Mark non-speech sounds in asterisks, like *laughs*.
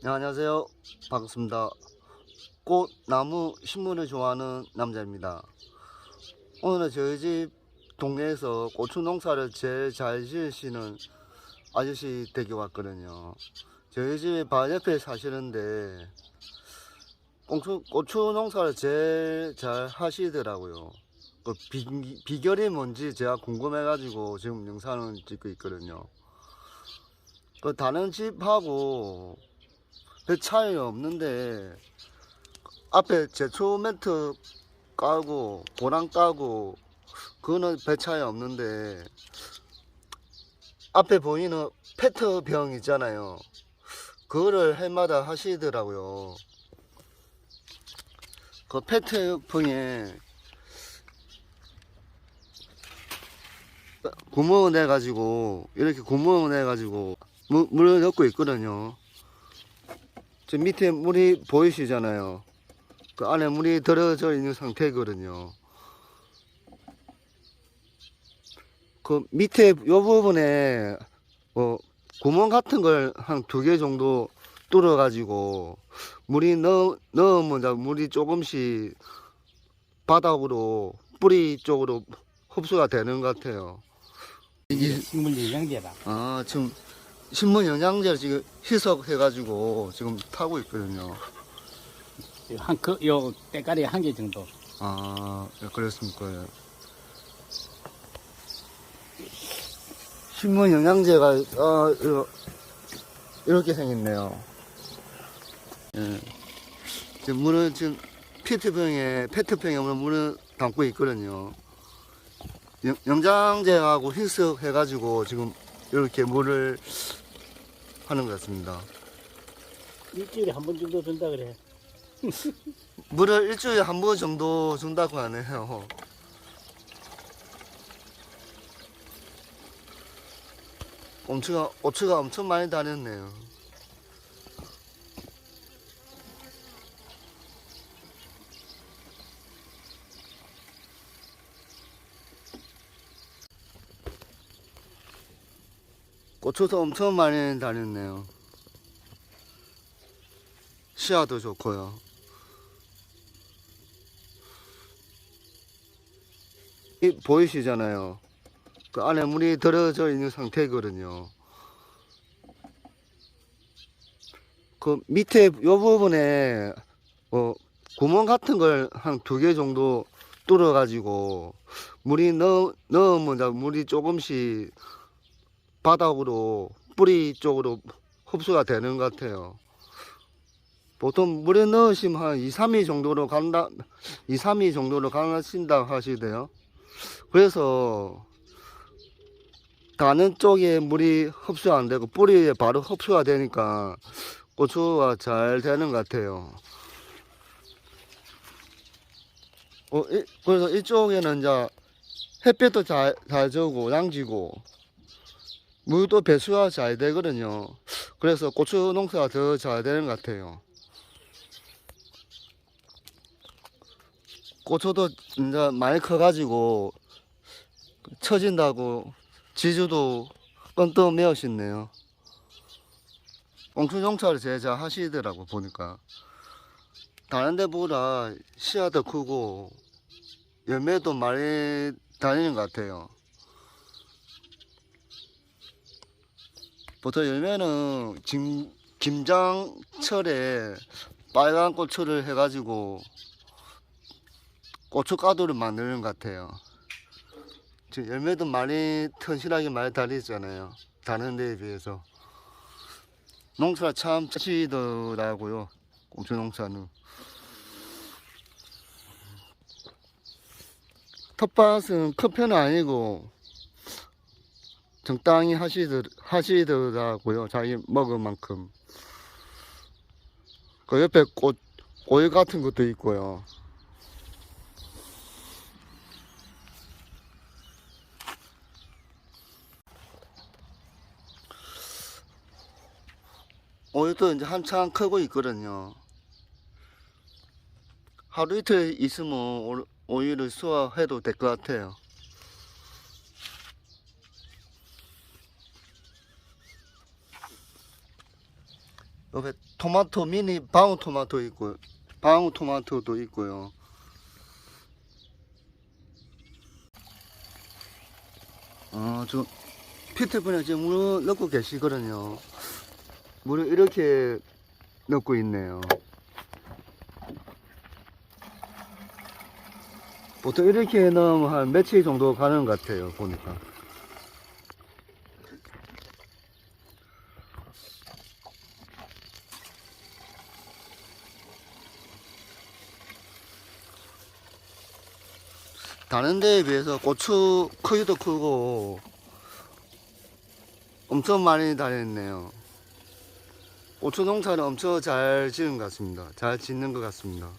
네, 안녕하세요. 반갑습니다. 꽃, 나무, 식물을 좋아하는 남자입니다. 오늘은 저희 집 동네에서 고추 농사를 제일 잘 지으시는 아저씨 댁에 왔거든요. 저희 집에 바로 옆에 사시는데 고추, 고추 농사를 제일 잘 하시더라고요. 그 비, 비결이 뭔지 제가 궁금해 가지고 지금 영상을 찍고 있거든요. 그 다른 집하고 별 차이 없는데 앞에 제초 멘트 까고 고랑 까고 그거는 별 차이 없는데 앞에 보이는 페트병 있잖아요. 그거를 해마다 하시더라고요. 그 페트병에 구멍을 내 가지고 이렇게 구멍을 내 가지고 물을 넣고 있거든요 저 밑에 물이 보이시잖아요. 그 안에 물이 들어져 있는 상태거든요. 그 밑에 요 부분에 뭐 구멍 같은 걸 한 두 개 정도 뚫어 가지고 물이 넣, 넣으면 물이 조금씩 바닥으로 뿌리 쪽으로 흡수가 되는 것 같아요. 이게 식물 영양제다. 아 지금 신문 영양제를 지금 희석해가지고 지금 타고 있거든요. 한, 그, 요, 때깔이 한 개 정도. 아, 예, 그렇습니까? 예. 신문 영양제가, 아, 이거, 이렇게 생겼네요. 예. 지금 물은 지금 피트병에, 페트병에 물을 담고 있거든요. 영, 영양제하고 희석해가지고 지금 이렇게 물을 하는 것 같습니다. 일주일에 한 번 정도 준다 그래. *laughs* 물을 일주일에 한 번 정도 준다고 하네요. 엄추가, 오추가 엄청 많이 다녔네요. 고추도 엄청 많이 다녔네요. 시야도 좋고요. 이 보이시잖아요. 그 안에 물이 들어져 있는 상태거든요. 그 밑에 요 부분에 뭐 구멍 같은 걸 한 두 개 정도 뚫어 가지고 물이 넣, 넣으면 물이 조금씩 바닥으로 뿌리 쪽으로 흡수가 되는 것 같아요. 보통 물에 넣으시면 한 2, 3일 정도로 간다, 2, 3일 정도로 가신다 하시대요. 그래서 다는 쪽에 물이 흡수 안 되고 뿌리에 바로 흡수가 되니까 고추가 잘 되는 것 같아요. 어, 이- 그래서 이쪽에는 이제 햇볕도 잘, 잘 져고 양지고 물도 배수가 잘 되거든요. 그래서 고추 농사가 더 잘 되는 것 같아요. 고추도 이제 많이 커가지고 처진다고 지주도 뻔뻔 메우셨네요. 꽁충 농사를 제일 잘 하시더라고 보니까 다른 데보다 씨앗도 크고 열매도 많이 다니는 것 같아요. 보통 열매는 김, 김장철에 빨간 고추를 해가지고 고춧가루를 만드는 것 같아요. 지금 열매도 많이 튼실하게 많이 달리잖아요. 다른 데에 비해서. 농사 참 짜시더라고요. 고추 농사는. 텃밭은 큰 편은 아니고 적당히 하시더, 하시더라고요. 자기 먹을 만큼. 그 옆에 꽃, 오일 같은 것도 있고요. 오일도 이제 한창 크고 있거든요. 하루 이틀 있으면 오- 오일을 수확해도 될 것 같아요. 옆에 토마토 미니 방울 토마토 있고 방울 토마토도 있고요. 어, 저 피트분에 지금 물을 넣고 계시거든요. 물을 이렇게 넣고 있네요. 보통 이렇게 넣으면 한 며칠 정도 가는 것 같아요, 보니까. 다른 데에 비해서 고추 크기도 크고 엄청 많이 달렸네요. 고추 농사는 엄청 잘 지은 것 같습니다. 잘 짓는 것 같습니다.